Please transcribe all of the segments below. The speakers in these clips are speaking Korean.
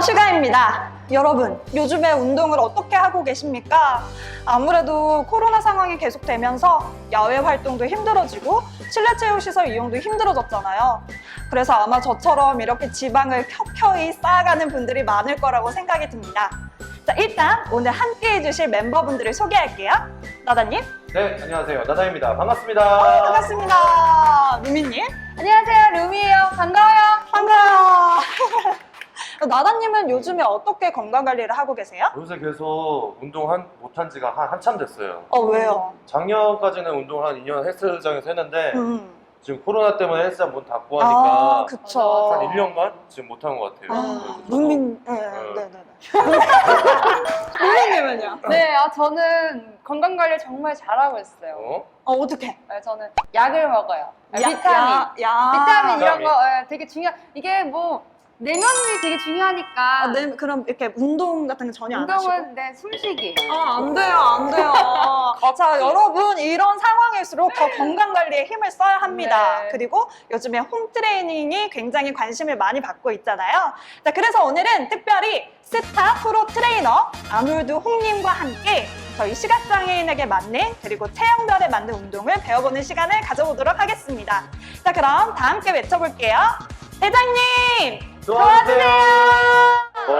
슈가입니다. 여러분, 요즘에 운동을 어떻게 하고 계십니까? 아무래도 코로나 상황이 계속되면서 야외 활동도 힘들어지고 실내 체육시설 이용도 힘들어졌잖아요. 그래서 아마 저처럼 이렇게 지방을 켜켜이 쌓아가는 분들이 많을 거라고 생각이 듭니다. 자, 일단 오늘 함께 해주실 멤버분들을 소개할게요. 나다님, 네, 안녕하세요. 나다입니다. 반갑습니다. 반갑습니다. 루미님, 안녕하세요, 루미예요. 반가워요. 반가워요. 나다님은 요즘에 어떻게 건강 관리를 하고 계세요? 요새 계속 운동 한, 못한 지가 한, 한참 됐어요. 어, 왜요? 작년까지는 운동 한 2년 헬스장에서 했는데 음. 지금 코로나 때문에 헬스장 문 닫고 아, 하니까 그쵸. 한 1년간 지금 못한 것 같아요. 아, 그래서 루민, 네, 어. 네, 네. 루민님은요? 네, 아, 저는 건강 관리 정말 잘하고 있어요. 어? 어, 어떻게? 네, 저는 약을 먹어요. 아, 비타민. 야, 야. 비타민 이런 비타민. 거 예, 되게 중요. 이게 뭐 내면이 되게 중요하니까. 아, 네, 그럼 이렇게 운동 같은 거 전혀 안 하시고? 운동은 네 숨쉬기. 아, 안 돼요, 안 돼요. 자, 여러분, 이런 상황일수록 더 건강 관리에 힘을 써야 합니다. 네. 그리고 요즘에 홈 트레이닝이 굉장히 관심을 많이 받고 있잖아요. 자, 그래서 오늘은 특별히 스타 프로 트레이너 아놀드 홍님과 함께 저희 시각장애인에게 맞는 그리고 체형별에 맞는 운동을 배워보는 시간을 가져보도록 하겠습니다. 자, 그럼 다 함께 외쳐볼게요. 대장님! 도와주세요! 와, 어,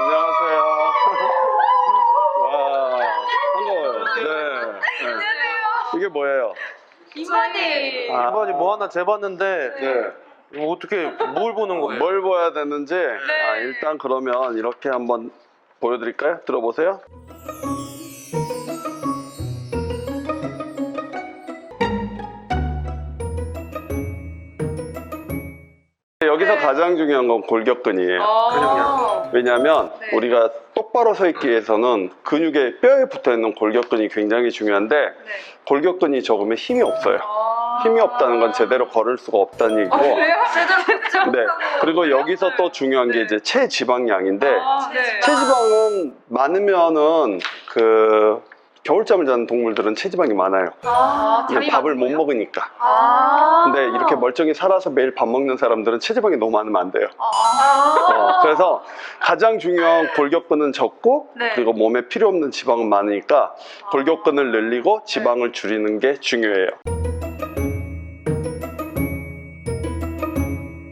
안녕하세요. 와, 반가워요. 네. 네. 이게 뭐예요? 이만희. 아. 이번에 뭐 하나 재봤는데 네. 이거 어떻게 뭘 보는 거예요? 뭘 봐야 되는지 아, 일단 그러면 이렇게 한번 보여드릴까요? 들어보세요. 여기서 가장 중요한 건 골격근이에요. 아. 왜냐하면 네. 우리가 똑바로 서 있기 위해서는 근육에 뼈에 붙어 있는 골격근이 굉장히 중요한데 네. 골격근이 적으면 힘이 없어요. 아. 힘이 없다는 건 제대로 걸을 수가 없다는 얘기고. 아, 그래요? 제대로 네. 그리고 여기서 또 중요한 게 이제 체지방량인데 아, 네. 체지방은 많으면은 그 겨울잠을 자는 동물들은 체지방이 많아요. 아, 밥을 못 먹으니까. 아. 근데 이렇게 멀쩡히 살아서 매일 밥 먹는 사람들은 체지방이 너무 많으면 안 돼요. 아. 어, 그래서 가장 중요한 골격근은 적고 네. 그리고 몸에 필요 없는 지방은 많으니까 골격근을 늘리고 지방을 줄이는 게 중요해요.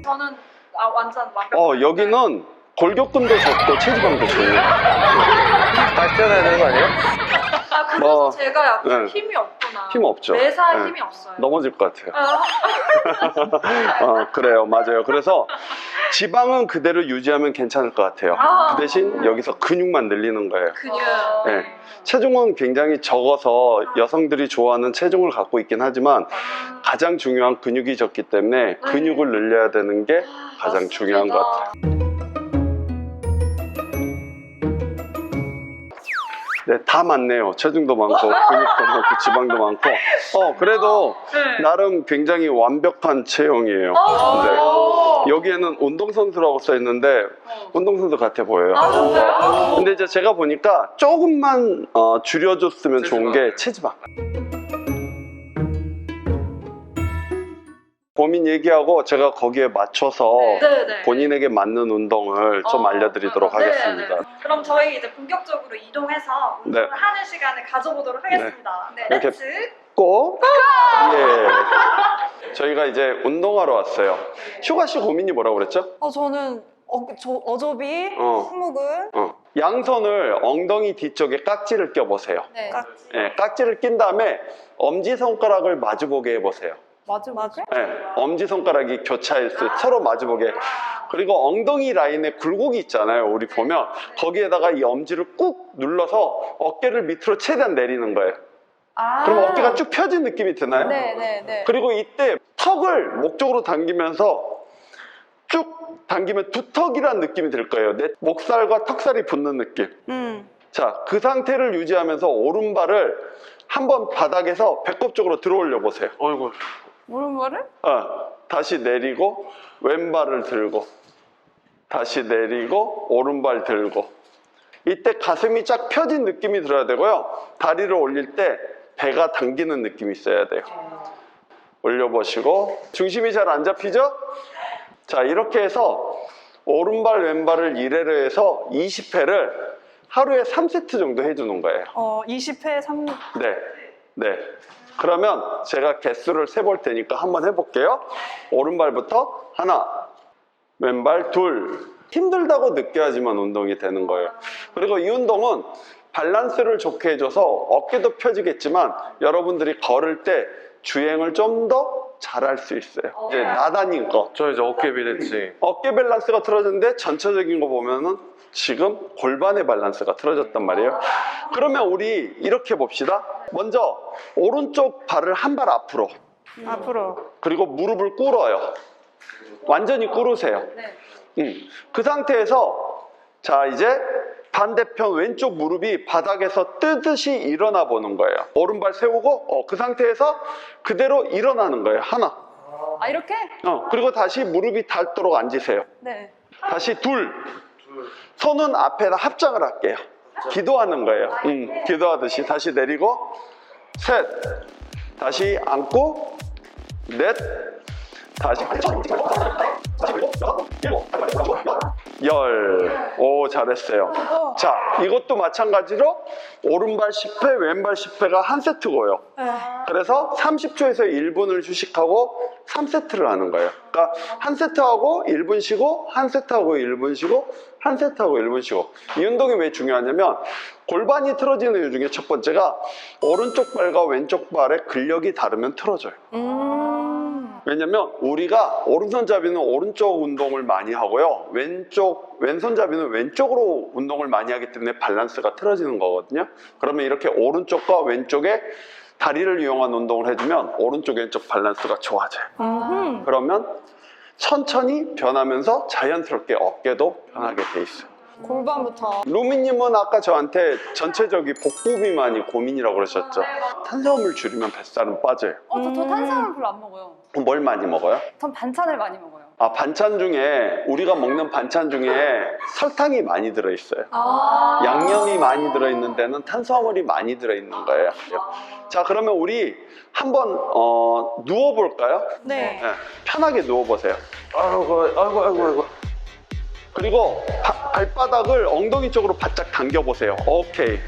저는 아, 완전 완벽. 어, 여기는 골격근도 적고 체지방도 적어요. 다시 태어나야 되는 거 아니에요? 아 그래서 뭐, 제가 약간 네. 힘이 없구나. 힘 없죠. 매사 네. 힘이 없어요. 넘어질 것 같아요. 아, 어, 그래요. 맞아요. 그래서 지방은 그대로 유지하면 괜찮을 것 같아요. 아. 그 대신 여기서 근육만 늘리는 거예요. 근육. 네. 체중은 굉장히 적어서 여성들이 좋아하는 체중을 갖고 있긴 하지만 가장 중요한 근육이 적기 때문에 근육을 늘려야 되는 게 가장 중요한 것 같아요. 네, 다 많네요. 체중도 많고, 근육도 많고, 지방도 많고. 어, 그래도 네. 나름 굉장히 완벽한 체형이에요. 아, 네. 여기에는 운동선수라고 써 있는데, 운동선수 같아 보여요. 아, 진짜요? 근데 이제 제가 보니까 조금만 어, 줄여줬으면 좋은 게 체지방. 고민 얘기하고 제가 거기에 맞춰서 네, 네. 본인에게 맞는 운동을 좀 어, 알려드리도록 네, 하겠습니다. 네. 그럼 저희 이제 본격적으로 이동해서 운동을 네. 하는 시간을 가져보도록 하겠습니다. 네, 이렇게 렛츠. 꼭 예. 저희가 이제 운동하러 왔어요. 휴가 씨 고민이 뭐라고 그랬죠? 어, 저는 어, 저, 어저비, 어. 스무근, 어. 양손을 엉덩이 뒤쪽에 깍지를 껴보세요. 네. 깍지. 예, 깍지를 낀 다음에 엄지 손가락을 마주보게 해보세요. 맞아, 맞아. 네, 엄지 손가락이 교차했을 때 서로 마주보게. 그리고 엉덩이 라인에 굴곡이 있잖아요. 우리 보면 거기에다가 이 엄지를 꾹 눌러서 어깨를 밑으로 최대한 내리는 거예요. 아. 그럼 어깨가 쭉 펴진 느낌이 드나요? 네, 네, 네. 그리고 이때 턱을 목 쪽으로 당기면서 쭉 당기면 두턱이라는 느낌이 들 거예요. 내 목살과 턱살이 붙는 느낌. 음. 자, 그 상태를 유지하면서 오른발을 한번 바닥에서 배꼽 쪽으로 들어 올려 보세요. 어이 구. 오른발을? 어, 다시 내리고 왼발을 들고 다시 내리고 오른발 들고 이때 가슴이 쫙 펴진 느낌이 들어야 되고요 다리를 올릴 때 배가 당기는 느낌이 있어야 돼요 올려보시고 중심이 잘 안 잡히죠? 자 이렇게 해서 오른발 왼발을 1회로 해서 20회를 하루에 3세트 정도 해주는 거예요. 어, 20회 3 네. 네. 그러면 제가 개수를 세 볼 테니까 한번 해볼게요. 오른발부터 하나, 왼발 둘. 힘들다고 느껴야지만 운동이 되는 거예요. 그리고 이 운동은 밸런스를 좋게 해줘서 어깨도 펴지겠지만 여러분들이 걸을 때 주행을 좀 더 잘할 수 있어요. 이제 나다닌 거. 저 이제 어깨 비대치. 어깨 밸런스가 틀어졌는데 전체적인 거 보면은 지금 골반의 밸런스가 틀어졌단 말이에요. 그러면 우리 이렇게 봅시다. 먼저 오른쪽 발을 한 발 앞으로 앞으로. 그리고 무릎을 꿇어요. 완전히 꿇으세요. 네. 음, 그 상태에서 자 이제 반대편 왼쪽 무릎이 바닥에서 뜨듯이 일어나 보는 거예요. 오른발 세우고 어, 그 상태에서 그대로 일어나는 거예요. 하나. 아 이렇게? 어, 그리고 다시 무릎이 닳도록 앉으세요. 네. 다시 둘. 손은 앞에다 합장을 할게요. 기도하는 거예요. 음, 기도하듯이 다시 내리고 셋. 다시 앉고 넷. 다시 열. 오, 잘했어요. 자, 이것도 마찬가지로 오른발 10회, 왼발 10회가 한 세트고요. 네. 그래서 30초에서 1분을 휴식하고 3세트를 하는 거예요. 그러니까 한 세트하고 1분 쉬고 한 세트하고 1분 쉬고 한 세트하고 1분 쉬고 이 운동이 왜 중요하냐면 골반이 틀어지는 이유 중에 첫 번째가 오른쪽 발과 왼쪽 발의 근력이 다르면 틀어져요. 음. 왜냐면 우리가 오른손잡이는 오른쪽 운동을 많이 하고요. 왼쪽 왼손잡이는 왼쪽으로 운동을 많이 하기 때문에 밸런스가 틀어지는 거거든요. 그러면 이렇게 오른쪽과 왼쪽에 다리를 이용한 운동을 해주면 오른쪽 왼쪽 밸런스가 좋아져요. 음흠. 그러면 천천히 변하면서 자연스럽게 어깨도 변하게 돼 있어요. 골반부터. 루미님은 아까 저한테 전체적인 복부비 많이 고민이라고 그러셨죠. 탄수화물 줄이면 뱃살은 빠져요. 어, 저, 저 음. 탄수화물 별로 안 먹어요. 그럼 뭘 많이 먹어요? 전 반찬을 많이 먹어요. 아 반찬 중에 우리가 먹는 반찬 중에 설탕이 많이 들어있어요. 아. 양념이 많이 들어있는 데는 탄수화물이 많이 들어있는 거예요. 자 그러면 우리 한번 어, 누워볼까요? 네. 네, 편하게 누워보세요. 아이고, 아이고, 아이고, 아이고. 그리고 바- 발바닥을 엉덩이 쪽으로 바짝 당겨보세요. 오케이.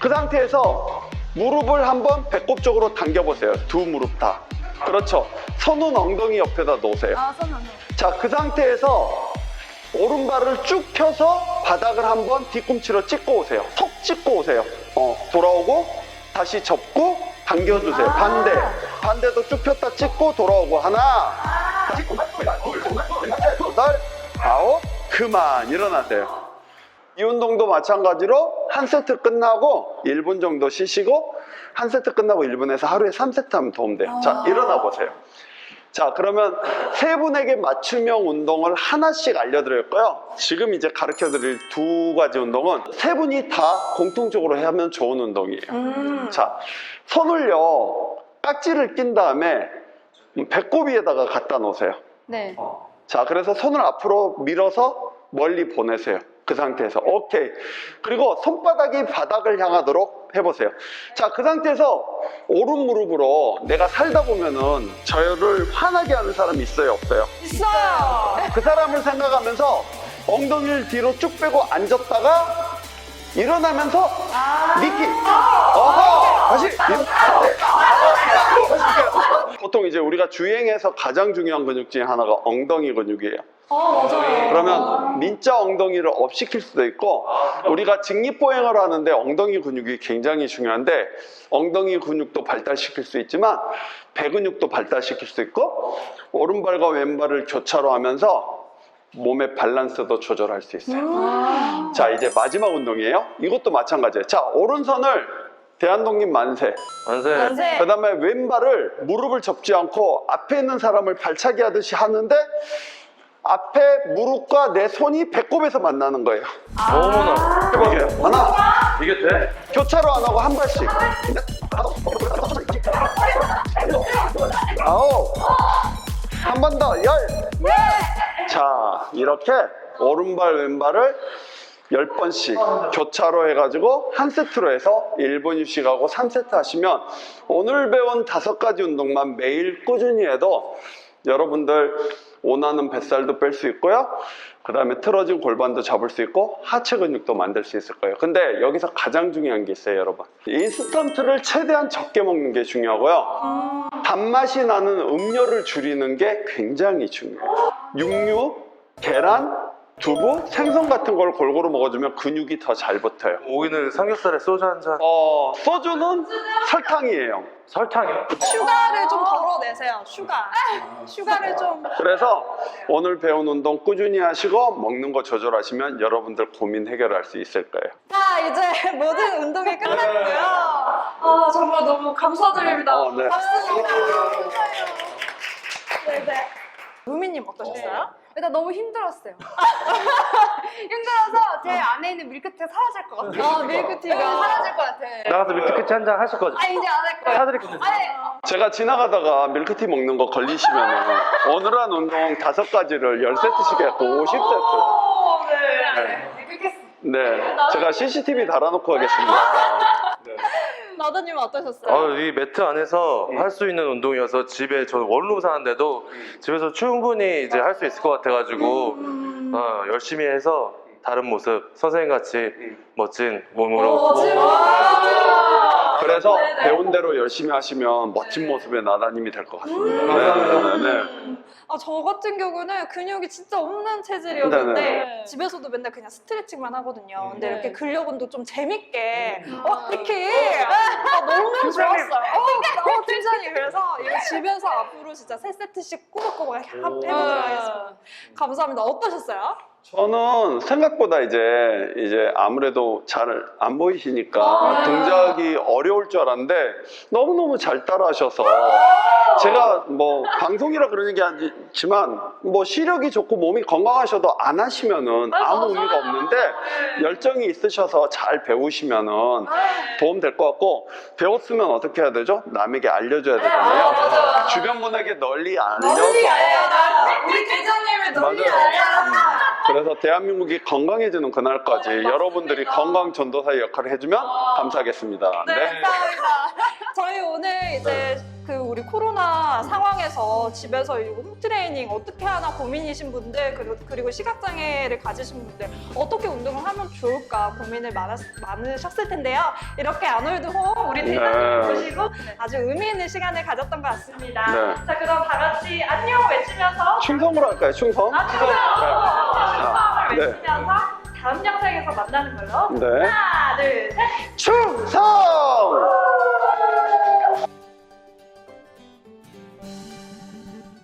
그 상태에서 무릎을 한번 배꼽 쪽으로 당겨보세요. 두 무릎 다. 그렇죠. 손은 엉덩이 옆에다 놓으세요. 아, 손 안. 자, 그 상태에서 오른발을 쭉 펴서 바닥을 한번 뒤꿈치로 찍고 오세요. 톡 찍고 오세요. 어, 돌아오고 다시 접고 당겨주세요. 반대. 반대도 쭉 폈다 찍고 돌아오고 하나. 다시 여덟, 아홉, 그만 일어나세요. 이 운동도 마찬가지로 한 세트 끝나고 1분 정도 쉬시고 한 세트 끝나고 1분에서 하루에 3세트 하면 도움 돼요. 자, 일어나 보세요. 자, 그러면 세 분에게 맞춤형 운동을 하나씩 알려드렸고요. 지금 이제 가르쳐 드릴 두 가지 운동은 세 분이 다 공통적으로 하면 좋은 운동이에요. 음. 자, 손을요, 깍지를 낀 다음에 배꼽 위에다가 갖다 놓으세요. 네. 자, 그래서 손을 앞으로 밀어서 멀리 보내세요. 그 상태에서. 오케이. 그리고 손바닥이 바닥을 향하도록 해보세요. 자, 그 상태에서 오른 무릎으로 내가 살다 보면은 저를 화나게 하는 사람이 있어요, 없어요? 있어요. 그 사람을 생각하면서 엉덩이를 뒤로 쭉 빼고 앉았다가 일어나면서 미끼. 어허! 다시. 보통 이제 우리가 주행에서 가장 중요한 근육 중에 하나가 엉덩이 근육이에요. 어, 맞아요. 그러면 민자 엉덩이를 업 시킬 수도 있고 우리가 직립보행을 하는데 엉덩이 근육이 굉장히 중요한데 엉덩이 근육도 발달시킬 수 있지만 배 근육도 발달시킬 수 있고 오른발과 왼발을 교차로 하면서 몸의 밸런스도 조절할 수 있어요. 자 이제 마지막 운동이에요. 이것도 마찬가지예요. 자 오른손을 대한독립 만세. 만세. 만세. 그 다음에 왼발을 무릎을 접지 않고 앞에 있는 사람을 발차기 하듯이 하는데 앞에 무릎과 내 손이 배꼽에서 만나는 거예요. 어머나. 해볼게요. 하나, 이게 돼? 교차로 안 하고 한 발씩. 아홉. 한 번 더, 열. 자, 이렇게 오른발, 왼발을 열 번씩 교차로 해가지고 한 세트로 해서 1분 휴식하고 3세트 하시면 오늘 배운 다섯 가지 운동만 매일 꾸준히 해도 여러분들 원하는 뱃살도 뺄 수 있고요. 그 다음에 틀어진 골반도 잡을 수 있고 하체 근육도 만들 수 있을 거예요. 근데 여기서 가장 중요한 게 있어요, 여러분. 인스턴트를 최대한 적게 먹는 게 중요하고요. 단맛이 나는 음료를 줄이는 게 굉장히 중요해요. 육류, 계란, 두부, 생선 같은 걸 골고루 먹어주면 근육이 더 잘 붙어요. 오이는 삼겹살에 소주 한 잔. 어, 소주는 설탕이에요. 설탕이요? 슈가를 좀 덜어내세요. 슈가. 슈가를 좀. 그래서 오늘 배운 운동 꾸준히 하시고 먹는 거 조절하시면 여러분들 고민 해결할 수 있을 거예요. 자, 이제 모든 운동이 끝났고요. 아, 정말 너무 감사드립니다. 어, 네. 박수. 네, 네. 루미님 어떠셨어요? 일단 너무 힘들었어요. 힘들어서 제 안에 있는 밀크티가 사라질 것 같아요. 아, 밀크티가. 네, 사라질 것 같아. 나가서 밀크티 한 잔 하실 거죠? 아 이제 안 할 거예요. 사드릴게요. 아니 제가 지나가다가 밀크티 먹는 거 걸리시면 오늘 한 운동 다섯 가지를 열 세트씩 해갖고 50세트. 오, 네. 밀크티 네. 제가 CCTV 달아놓고 하겠습니다. 나다님은 어떠셨어요? 아, 이 매트 안에서 할 수 있는 운동이어서 집에 저 원룸 사는데도 집에서 충분히 이제 할 수 있을 것 같아가지고 음. 어, 열심히 해서 다른 모습 선생님 같이 멋진 몸으로 오, 지금. 와. 그래서 네네. 배운 대로 열심히 하시면 멋진 모습의 나다님이 될 것 같습니다. 네, 네, 네. 아, 저 같은 경우는 근육이 진짜 없는 체질이었는데 네네. 집에서도 맨날 그냥 스트레칭만 하거든요. 근데 네. 이렇게 근력 운동 좀 재밌게 음. 어, 이렇게 아, 너무 좋았어요. 어, 어, 팀장님 그래서 이거 집에서 앞으로 진짜 세 세트씩 꼬박꼬박 해- 해보도록 하겠습니다. 감사합니다. 어떠셨어요? 저는 생각보다 이제 이제 아무래도 잘 안 보이시니까 아. 동작이 어려울 줄 알았는데 너무너무 잘 따라하셔서 제가 뭐 방송이라 그러는 게 아니지만 뭐 시력이 좋고 몸이 건강하셔도 안 하시면은 아무 의미가 없는데 열정이 있으셔서 잘 배우시면은 도움 될 것 같고 배웠으면 어떻게 해야 되죠? 남에게 알려줘야 되잖아요. 주변 분에게 널리 알려서 우리 대장님을 맞아요. 음. 그래서 대한민국이 건강해지는 그날까지 여러분들이 건강 전도사의 역할을 해주면 감사하겠습니다. 네, 네. 감사합니다. 저희 오늘 이제 코로나 상황에서 집에서 이거 홈트레이닝 어떻게 하나 고민이신 분들 그리고, 그리고 시각장애를 가지신 분들 어떻게 운동을 하면 좋을까 고민을 많았, 많으셨을 텐데요. 이렇게 아놀드 홈 우리 네. 팀장님 모시고 아주 의미 있는 시간을 가졌던 것 같습니다. 네. 자 그럼 다 같이 안녕 외치면서 충성으로 할까요? 충성? 아, 충성! 충성을 네. 외치면서 다음 영상에서 만나는 걸로 네. 하나 둘 셋. 충성!